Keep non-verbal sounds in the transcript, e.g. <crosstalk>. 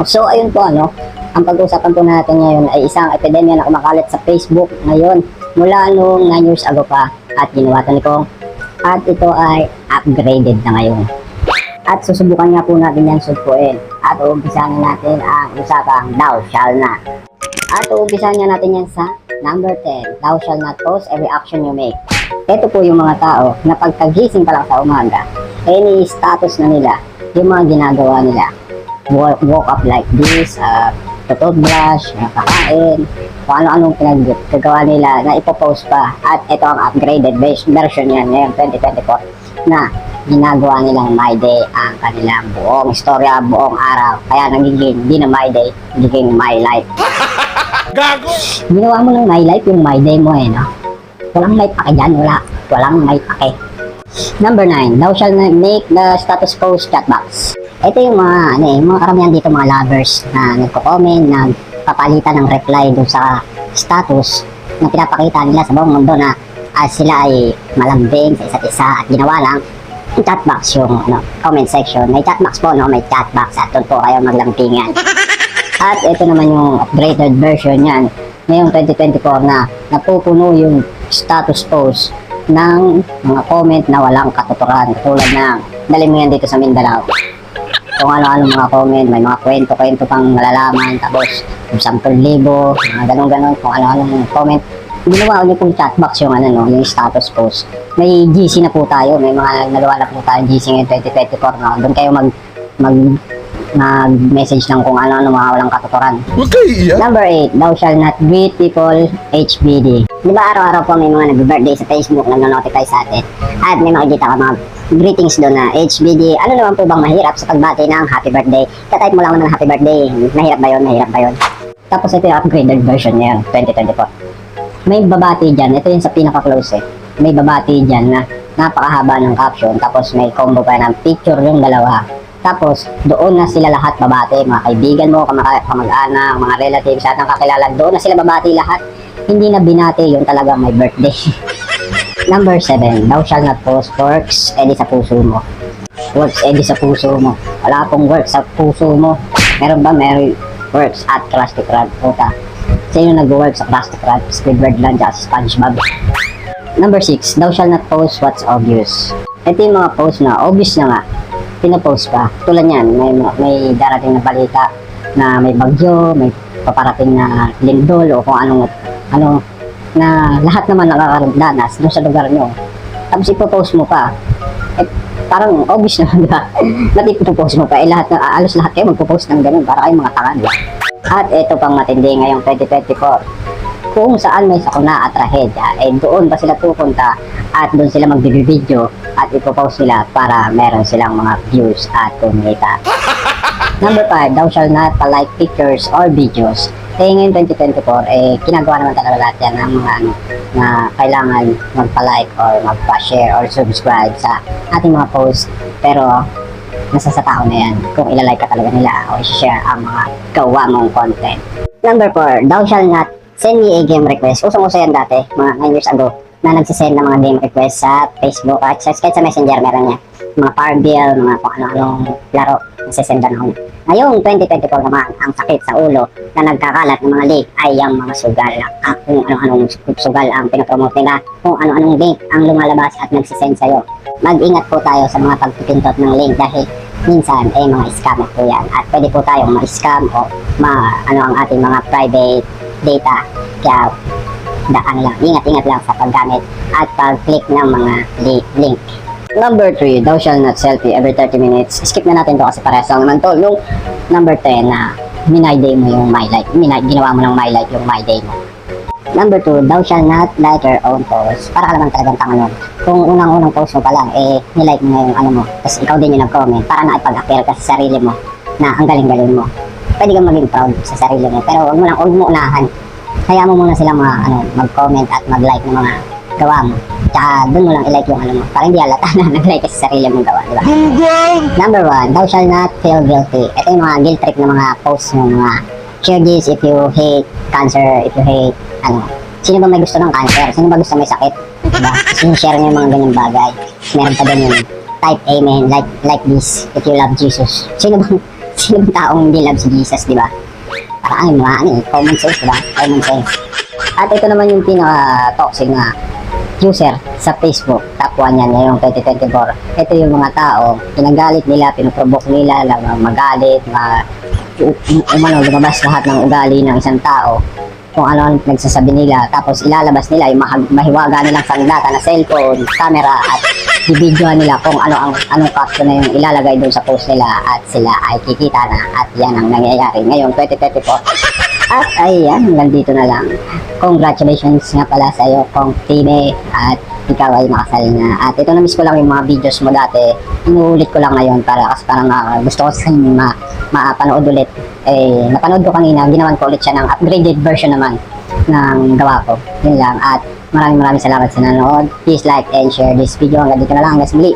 So, ayun po, ano, ang pag-uusapan po natin ngayon ay isang epidemya na kumakalat sa Facebook ngayon mula noong 9 years ago pa at ni Kong at ito ay upgraded na ngayon. At susubukan nga po natin yan sugpuin at uumpisahan na natin ang usapang thou shall not. At uumpisahan nga natin yan sa number 10, thou shall not post every action you make. Ito po yung mga tao na pagkagising pa lang sa umaga, any status na nila, yung mga ginagawa nila. Woke, up like this, uh, toothbrush, nakakain, kung ano-anong pinagagawa nila na ipopost pa. At ito ang upgraded version yan ngayon 2024 na ginagawa nilang My Day ang kanilang buong istorya, buong araw. Kaya nagiging, di na My Day, nagiging My Life. <laughs> Gago! Ginawa mo ng My Life yung My Day mo eh, no? Walang may pake dyan, wala. Walang may pake. Number 9, thou shall make the status post chat box. Ito yung mga, ano eh, mga karamihan dito mga lovers na nagko-comment, nagpapalitan ng reply dun sa status na pinapakita nila sa buong mundo na ah, sila ay malambing sa isa't isa at ginawa lang yung chat box yung ano, comment section. May chat box po, no? May chat box at doon po kayo maglampingan. <laughs> At ito naman yung upgraded version niyan. Ngayong 2024 na napupuno yung status post ng mga comment na walang katuturan. Katulad ng, dali mo yan dito sa Mindanao. Kung ano-ano mga comment, may mga kwento-kwento pang malalaman, tapos 10,000, mga ganun-ganun, kung ano-ano comment. Ginawa ulit pong chatbox yung ano no, yung status post. May GC na po tayo, may mga nagawa na po tayo GC ngayon 2024 no. Doon kayo mag mag mag-message ng kung ano-ano mga walang katuturan. Huwag kayo iiyak. Number 8, thou shall not greet people HBD. Di ba araw-araw po may mga nag-birthday sa Facebook na notify sa atin? At may makikita ka mga greetings doon na HBD. Ano naman po bang mahirap sa pagbati ng happy birthday? Tatype mo lang naman ng happy birthday. Mahirap ba yun? Mahirap ba yun? Tapos ito yung upgraded version niya, 2024. May babati dyan. Ito yung sa pinaka-close eh. May babati dyan na napakahaba ng caption. Tapos may combo pa ng picture yung dalawa. Tapos, doon na sila lahat babati, mga kaibigan mo, kamag- kamag-anak, mga relatives, at ang kakilala, doon na sila babati lahat. Hindi na binati yung talaga may birthday. <laughs> Number 7, thou shall not post works, edi sa puso mo. Works, edi sa puso mo. Wala pong works sa puso mo. Meron ba? Meron works at Krusty Krab. Puta. Sino nag-work sa Krusty Krab? Squidward lang sa Spongebob. Number 6, thou shall not post what's obvious. Ito yung mga post na obvious na nga, pinapost pa. Tulad yan, may, may darating na balita na may bagyo, may paparating na lindol o kung anong, ano, na lahat naman nakakadanas doon sa lugar nyo. Tapos ipopost mo pa. Eh, parang obvious naman, di ba? <laughs> Ba't ipopost mo pa? Eh, lahat, alos lahat kayo magpo-post ng ganun para kayong mga tangan. At ito pang matindi ngayong 2024 kung saan may sakuna at trahedya, eh doon ba sila pupunta at doon sila magbibideo at ipopost sila para meron silang mga views at kumita. <laughs> Number 5, thou shall not like pictures or videos. Eh ngayon 2024, eh kinagawa naman talaga lahat yan ng mga ano, na kailangan magpa-like or magpa-share or subscribe sa ating mga post. Pero nasa sa tao na yan kung ilalike ka talaga nila o share ang mga gawa mong content. Number 4, thou shall not send me a game request. Usong-uso yan dati, mga 9 years ago, na nagsisend ng mga game request sa Facebook at sa, kahit sa Messenger meron niya. Mga Farmville, mga kung ano-anong laro, nagsisend na ako. Ngayong 2024 naman, ang sakit sa ulo na nagkakalat ng mga link ay ang mga sugal. Ah, kung ano-anong sugal ang pinapromote nila, kung ano-anong link ang lumalabas at nagsisend sa'yo. Mag-ingat po tayo sa mga pagpipintot ng link dahil minsan eh mga scammer po yan at pwede po tayong ma-scam o ma ano ang ating mga private data kaya da, ano lang, ingat-ingat lang sa paggamit at pag-click ng mga li- link. Number 3, thou shall not selfie every 30 minutes. Skip na natin to kasi parehas lang naman to. Yung number 10 na minay day mo yung my life. Minay, ginawa mo ng my life yung my day mo. Number 2, thou shall not like your own post. Para ka naman talagang tanga nun. Kung unang-unang post mo pa lang, eh, nilike mo na yung ano mo. Tapos ikaw din yung nag-comment. Para na ipag-appear ka sa sarili mo na ang galing-galing mo. Pwede kang maging proud sa sarili mo. Pero huwag mo lang, huwag mo unahan. Hayaan mo muna silang mga, ano, mag-comment at mag-like ng mga gawa mo. Tsaka doon mo lang i-like yung ano mo. Para hindi halata na <laughs> nag-like sa sarili mong gawa, di ba? Number one, thou shall not feel guilty. Ito yung mga guilt trip na mga posts ng mga share this if you hate cancer, if you hate, ano, sino ba may gusto ng cancer? Sino ba gusto may sakit? Diba? Sinishare niyo yung mga ganyan bagay. Meron pa din yung type amen, like, like this, if you love Jesus. Sino bang, Sino bang taong hindi love si Jesus, di ba? Parang mga ano eh, common sense, di ba? Common sense. At ito naman yung pinaka-toxic na user sa Facebook. 1 yan ngayong 2024. Ito yung mga tao, pinagalit nila, pinuprovoke nila, magalit, ma umano, lumabas lahat ng ugali ng isang tao kung ano ang nagsasabi nila. Tapos ilalabas nila yung mahiwaga nilang sandata na cellphone, camera at bibidyoan nila kung ano ang anong caption na yung ilalagay doon sa post nila at sila ay kikita na. At yan ang nangyayari ngayong 2024 at ayan, hanggang dito na lang. Congratulations nga pala sa iyo, Kong TV. At ikaw ay nakasal na. At ito na-miss ko lang yung mga videos mo dati. Inuulit ko lang ngayon para kasi parang ah, gusto ko sa ma mapanood ulit. Eh, napanood ko kanina, ginawan ko ulit siya ng upgraded version naman ng gawa ko. Yun lang. At maraming maraming salamat sa nanonood. Please like and share this video. Hanggang dito na lang. Hanggang sa muli.